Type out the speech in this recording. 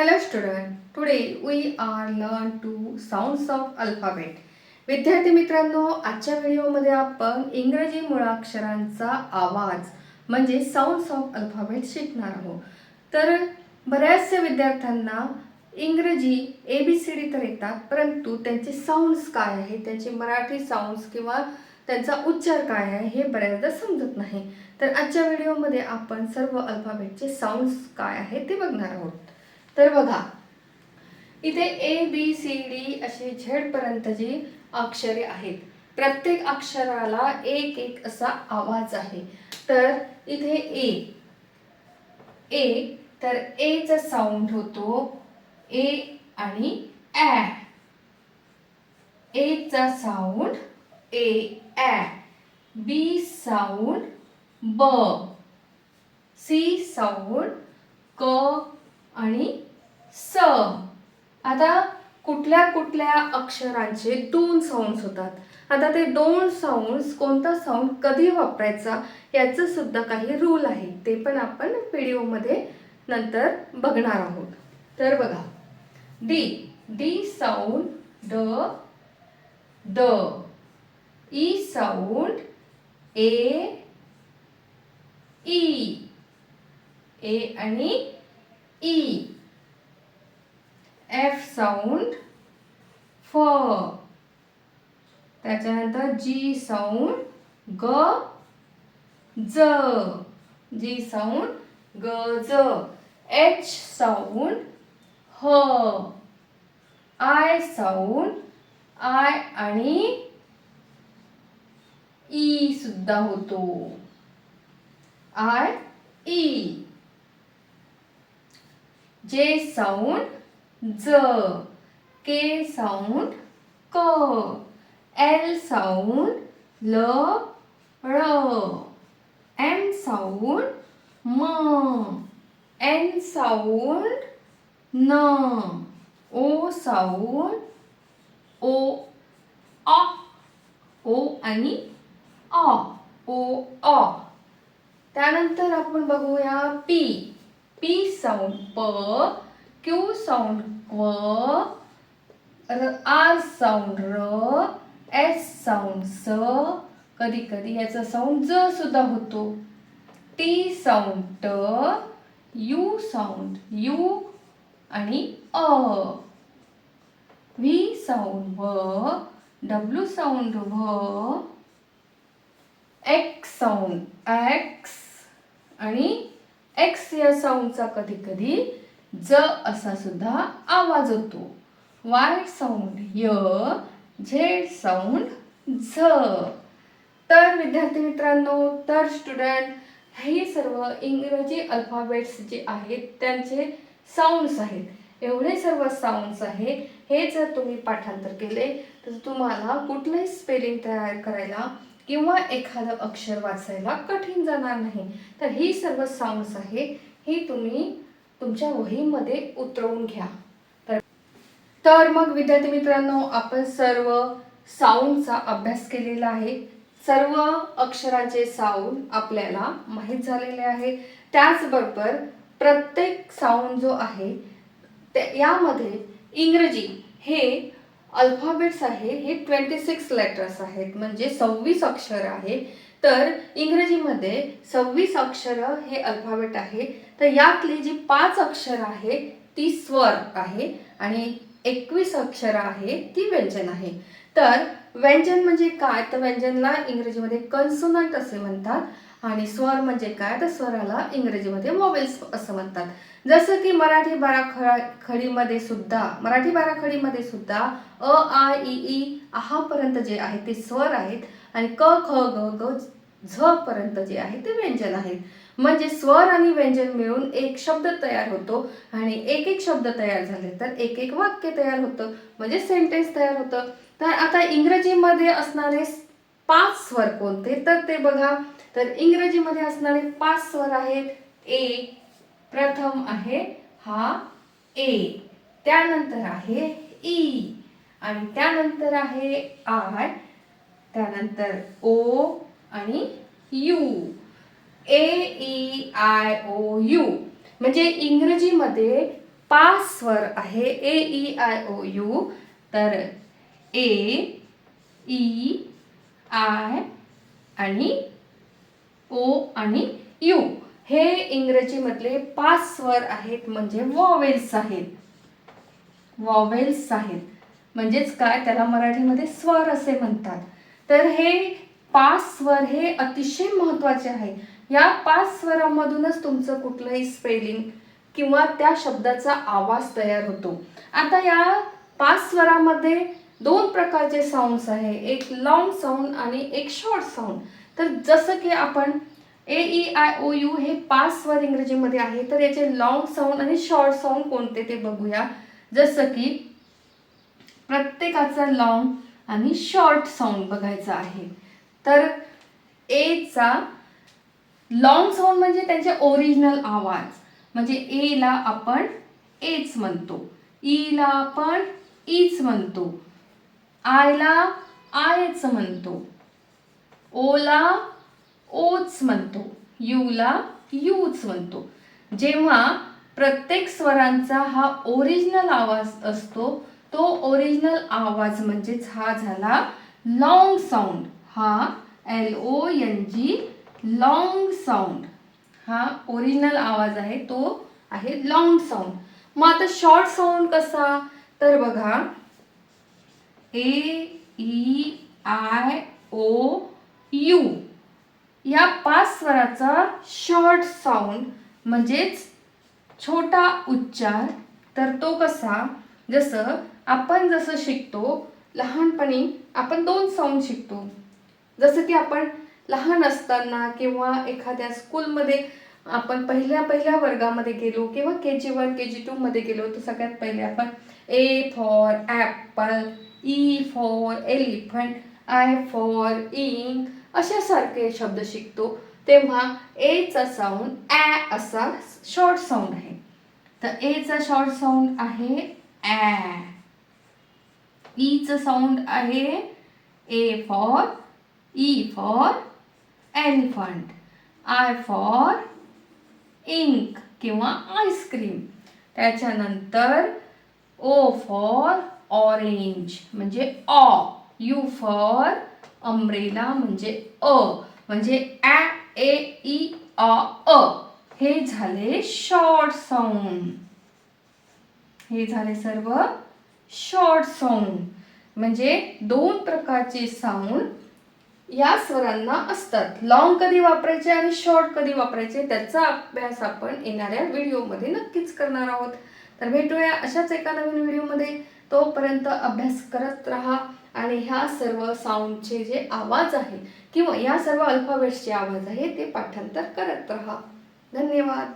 Hello student, today we are learn to sounds of alphabet. विद्यार्थी मित्रांनो आजच्या व्हिडिओमध्ये आपण इंग्रजी मुळाक्षरांचा आवाज म्हणजे साऊंड्स ऑफ अल्फाबेट शिकणार आहोत. तर बऱ्याचशा विद्यार्थ्यांना इंग्रजी ए बी सी डी तर येतात परंतु त्यांचे साऊंड्स काय आहे? त्यांचे मराठी साऊंड्स किंवा त्यांचा उच्चार काय आहे? हे बऱ्याचदा समजत नाही. तर आजच्या व्हिडिओमध्ये आपण सर्व अल्फाबेटचे साऊंड्स काय आहे ते बघणार आहोत. तर बघा. इथे ए बी सी डी अशी झेड पर्यंतची अक्षरे आहेत प्रत्येक अक्षराला एक एक असा आवाज आहे. तर इथे ए ए तर एचा साऊंड होतो ए आणि ॲ एचा साऊंड ए ॲ बी साऊंड ब सी साऊंड क आणि स आता कुठल्या कुठल्या अक्षरांचे दोन साऊंड्स होतात. आता ते दोन साऊंड्स कोणता साऊंड कधी वापरायचा याचं सुद्धा काही रूल आहे. ते पण आपण व्हिडिओमध्ये नंतर बघणार आहोत. तर बघा. डी डी साऊंड ड द. ई साऊंड ए ई ए आणि ई एफ साऊंड फ त्याच्यानंतर जी साऊंड ग ज. जी साऊंड ग ज. एच साऊंड ह. आय साऊंड आय आणि ई सुद्धा होतो. आय ई जे साऊंड ज. के साऊंड क एल साऊंड ल ळ एम साऊंड म एन साऊंड न ओ साऊंड ओ अ ओ आणि अ ओ अ त्यानंतर आपण बघूया पी पी साऊंड प क्यू साऊंड व आर साऊंड र एस साऊंड स कधी कधी याचा साऊंड ज सुद्धा होतो. टी साऊंड ट यू साऊंड यू आणि अ. व्ही साऊंड व डब्ल्यू साऊंड व एक्स साऊंड एक्स आणि एक्स या साऊंडचा कधी कधी ज असा सुद्धा आवाज होतो. वाय साऊंड य झेड साऊंड झ. तर विद्यार्थी मित्रांनो तर स्टुडंट हे सर्व इंग्रजी अल्फाबेट्स जे आहेत त्यांचे साऊंड्स आहेत. एवढे सर्व साऊंड्स आहे हे जर तुम्ही पाठांतर केले तर तुम्हाला कुठलंही स्पेलिंग तयार करायला किंवा एखादं अक्षर वाचायला कठीण जाणार नाही. तर ही सर्व साऊंड्स आहे ही तुम्ही तुमच्या वहीमध्ये उतरवून घ्या. तर मग विद्यार्थी मित्रांनो आपण सर्व साऊंडचा अभ्यास केलेला आहे. सर्व अक्षराचे साऊंड आपल्याला माहीत झालेले आहे. त्याचबरोबर प्रत्येक साऊंड जो आहे यामध्ये इंग्रजी हे अल्फाबेट्स आहे हे ट्वेंटी सिक्स लेटर्स आहेत. म्हणजे सव्वीस अक्षर आहे. तर इंग्रजीमध्ये सव्वीस अक्षर हे अल्फाबेट आहे. तर यातली जी पाच अक्षर आहे ती स्वर आहे आणि एकवीस अक्षर आहे ती व्यंजन आहे. तर व्यंजन म्हणजे काय? तर व्यंजनला इंग्रजीमध्ये कन्सोनंट असे म्हणतात आणि स्वर म्हणजे काय? तर स्वराला इंग्रजीमध्ये वॉवेल्स असं म्हणतात. जसं की मराठी बाराखडा खडीमध्ये सुद्धा मराठी बाराखडीमध्ये सुद्धा अ आ ई ई आहापर्यंत जे आहे ते स्वर आहेत आणि क ख ग ग झपर्यंत जे आहे ते व्यंजन आहे. म्हणजे स्वर आणि व्यंजन मिळून एक शब्द तयार होतो आणि एक एक शब्द तयार झाले तर एक एक वाक्य तयार होतं. म्हणजे सेंटेन्स तयार होतं. तर आता इंग्रजीमध्ये असणारे पाच स्वर कोणते? तर ते बघा. तर इंग्रजीमध्ये असणारे पाच स्वर आहेत. ए प्रथम आहे हा ए. त्यानंतर आहे ई. आणि त्यानंतर आहे आय. त्यानंतर ओ आणि U. A E I O U म्हणजे इंग्रजीमध्ये पाच स्वर आहे A E I O U तर ए ई आय आणि ओ आणि यू हे इंग्रजीमधले पाच स्वर आहेत म्हणजे वॉवेल्स आहेत. वॉवेल्स आहेत. म्हणजेच काय? त्याला मराठीमध्ये स्वर असे म्हणतात. तर हे पाच स्वर हे अतिशय महत्त्वाचे आहे या पाच स्वरामधूनच तुमचं कुठलंही स्पेलिंग किंवा त्या शब्दाचा आवाज तयार होतो. आता या पाच स्वरामध्ये दोन प्रकारचे साऊंड्स आहे. एक लॉंग साऊंड आणि एक शॉर्ट साऊंड तर जसं की आपण A E I O U हे पाच स्वर इंग्रजीमध्ये आहे. तर याचे लॉंग साऊंड आणि शॉर्ट साऊंड कोणते ते बघूया. जसं की प्रत्येकाचा लॉंग आणि शॉर्ट साऊंड बघायचा आहे. तर एचा लॉंग साऊंड म्हणजे त्यांचे ओरिजिनल आवाज. म्हणजे एला आपण एच म्हणतो. E ईला आपण ईच म्हणतो. आयला आयच म्हणतो. ओला ओच म्हणतो. यूला यूच म्हणतो. जेव्हा प्रत्येक स्वरांचा हा ओरिजिनल आवाज असतो तो ओरिजिनल आवाज म्हणजेच हा झाला लॉंग साऊंड हा L O N G long sound हा ओरिजिनल आवाज आहे तो आहे लॉंग साऊंड मग आता शॉर्ट साऊंड कसा? तर बघा A E I O U या पाच स्वराचा शॉर्ट साऊंड म्हणजेच छोटा उच्चार तर तो कसा? जसं आपण जसं शिकतो लहानपणी आपण दोन साऊंड शिकतो. जसं की आपण लहान असताना किंवा एखाद्या स्कूलमध्ये आपण पहिल्या पहिल्या वर्गामध्ये गेलो किंवा के जी वन के जी टूमध्ये गेलो तर सगळ्यात पहिले आपण A for apple E for elephant I for ink अशासारखे शब्द शिकतो. तेव्हा एचा साऊंड ॲ असा शॉर्ट साऊंड आहे. तर एचा शॉर्ट साऊंड आहे ॲ. ईचं साऊंड आहे A for E E for elephant. I for ink किंवा आईस्क्रीम त्याच्यानंतर ओ फॉर ऑरेंज म्हणजे ऑ यू फॉर अम्ब्रेला म्हणजे अ म्हणजे ॲ ए ई अ अ हे झाले शॉर्ट साऊंड हे झाले सर्व शॉर्ट साऊंड म्हणजे दोन प्रकारचे साऊंड या स्वरांना असतात. लॉंग कधी वापरायचे आणि शॉर्ट कधी वापरायचे त्याचा अभ्यास आपण येणाऱ्या व्हिडिओमध्ये नक्कीच करणार आहोत. तर भेटूया अशाच एका नवीन व्हिडिओमध्ये. तोपर्यंत अभ्यास करत राहा आणि ह्या सर्व साऊंडचे जे आवाज आहे किंवा या सर्व अल्फाबेट्सचे आवाज आहे ते पाठांतर करत राहा. धन्यवाद.